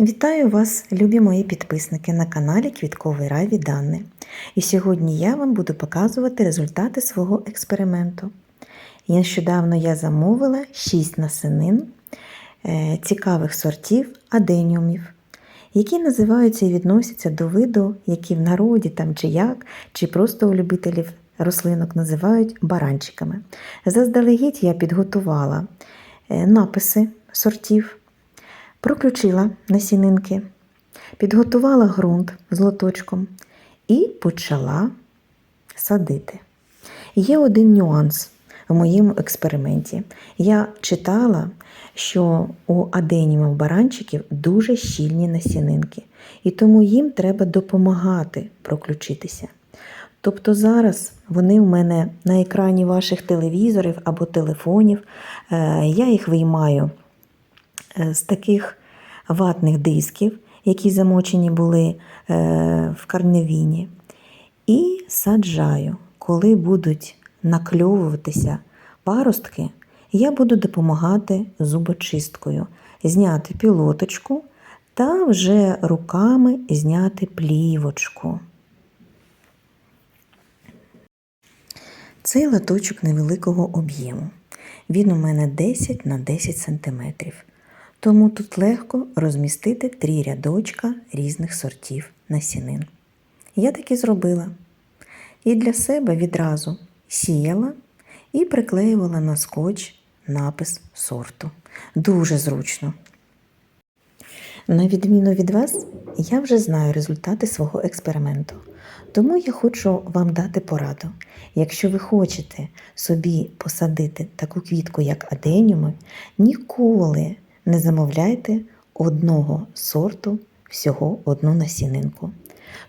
Вітаю вас, любі мої підписники на каналі Квітковий рай від. І сьогодні я вам буду показувати результати свого експерименту. І Нещодавно я замовила 6 насенин е, цікавих сортів аденіумів, які називаються і відносяться до виду, які в народі там чи як, чи просто у любителів рослинок називають баранчиками. Заздалегідь я підготувала е, написи сортів. Проключила насінинки, підготувала ґрунт з лоточком і почала садити. Є один нюанс в моєму експерименті. Я читала, що у аденімів баранчиків дуже щільні насінинки, і тому їм треба допомагати проключитися. Тобто зараз вони в мене на екрані ваших телевізорів або телефонів, Е, я їх виймаю з таких ватних дисків, які замочені були е, в карневіні, і саджаю. Коли будуть накльовуватися паростки, я буду допомагати зубочисткою, зняти пілоточку та вже руками зняти плівочку. Цей латочок невеликого об'єму. Він у мене 10 на 10 см. Тому тут легко розмістити три рядочка різних сортів насінин. Я так і зробила. І для себе відразу сіяла і приклеювала на скотч напис сорту. Дуже зручно. На відміну від вас, я вже знаю результати свого експерименту. Тому я хочу вам дати пораду. Якщо ви хочете собі посадити таку квітку, як аденіуми, ніколи не замовляйте одного сорту всього одну насінинку.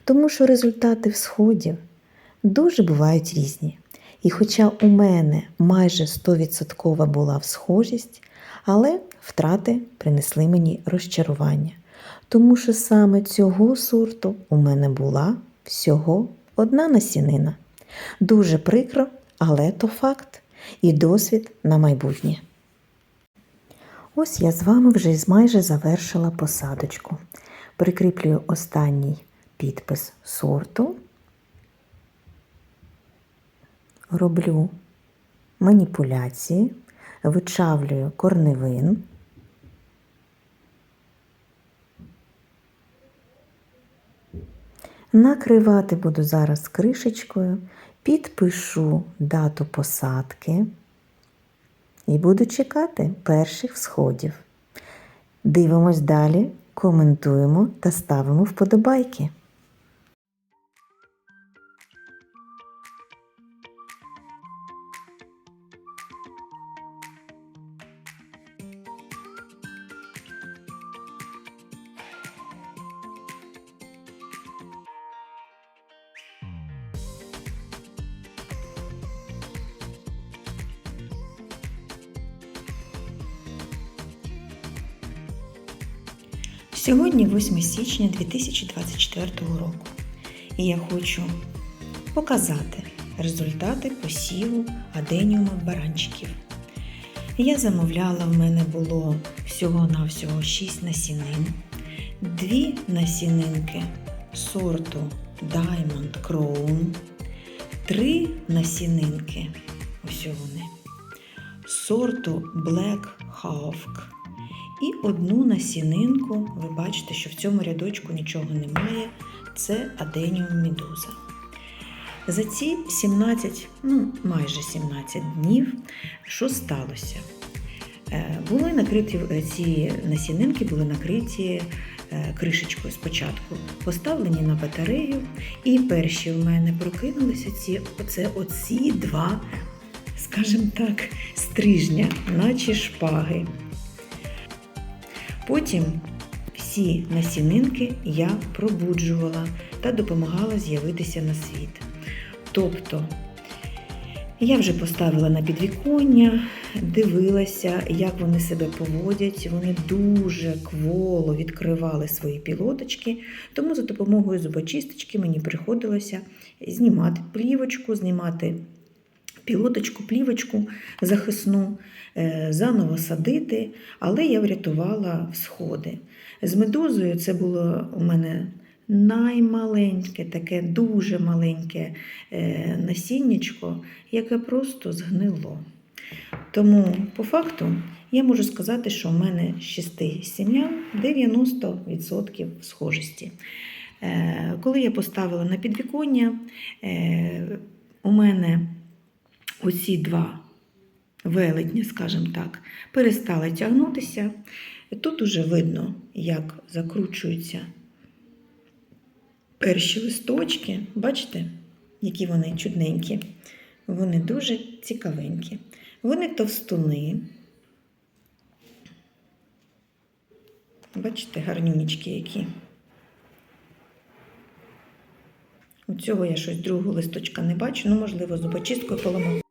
Тому що результати всходів дуже бувають різні. І хоча у мене майже 100% була всхожість, але втрати принесли мені розчарування. Тому що саме цього сорту у мене була всього одна насінина. Дуже прикро, але то факт і досвід на майбутнє. Ось я з вами вже майже завершила посадочку. Прикріплюю останній підпис сорту, роблю маніпуляції, вичавлюю корневин. Накривати буду зараз кришечкою, підпишу дату посадки і буду чекати перших всходів. Дивимось далі, коментуємо та ставимо вподобайки. Сьогодні 8 січня 2024 року, і я хочу показати результати посіву аденіума баранчиків. Я замовляла, в мене було всього-навсього 6 насінин, дві насінинки сорту Diamond Crown, три насінинки, ось вони, сорту Black Hawk і одну насінинку. Ви бачите, що в цьому рядочку нічого немає. Це аденіум медуза. За ці 17, ну майже 17 днів, що сталося? Е, Були накриті е, ці насінинки були накриті е, кришечкою спочатку, поставлені на батарею, і перші в мене прокинулися ці, оце оці два, скажімо так, стрижня, наче шпаги. Потім всі насінинки я пробуджувала та допомагала з'явитися на світ. Тобто я вже поставила на підвіконня, дивилася, як вони себе поводять. Вони дуже кволо відкривали свої пілоточки, тому за допомогою зубочисточки мені приходилося знімати плівочку, знімати пілоточку, плівочку захисну, е, заново садити, але я врятувала всходи. З медузою це було у мене наймаленьке, таке дуже маленьке е, насіннячко, яке просто згнило. Тому, по факту, я можу сказати, що в мене з 6 сім'ян 90% схожості. Е, Коли я поставила на підвіконня, у мене оці два велетні, скажімо так, перестали тягнутися. Тут уже видно, як закручуються перші листочки. Бачите, які вони чудненькі. Вони дуже цікавенькі. Вони товстуни. Бачите, гарнюнічки які. У цього я щось другого листочка не бачу, ну, можливо, зубочисткою поламав.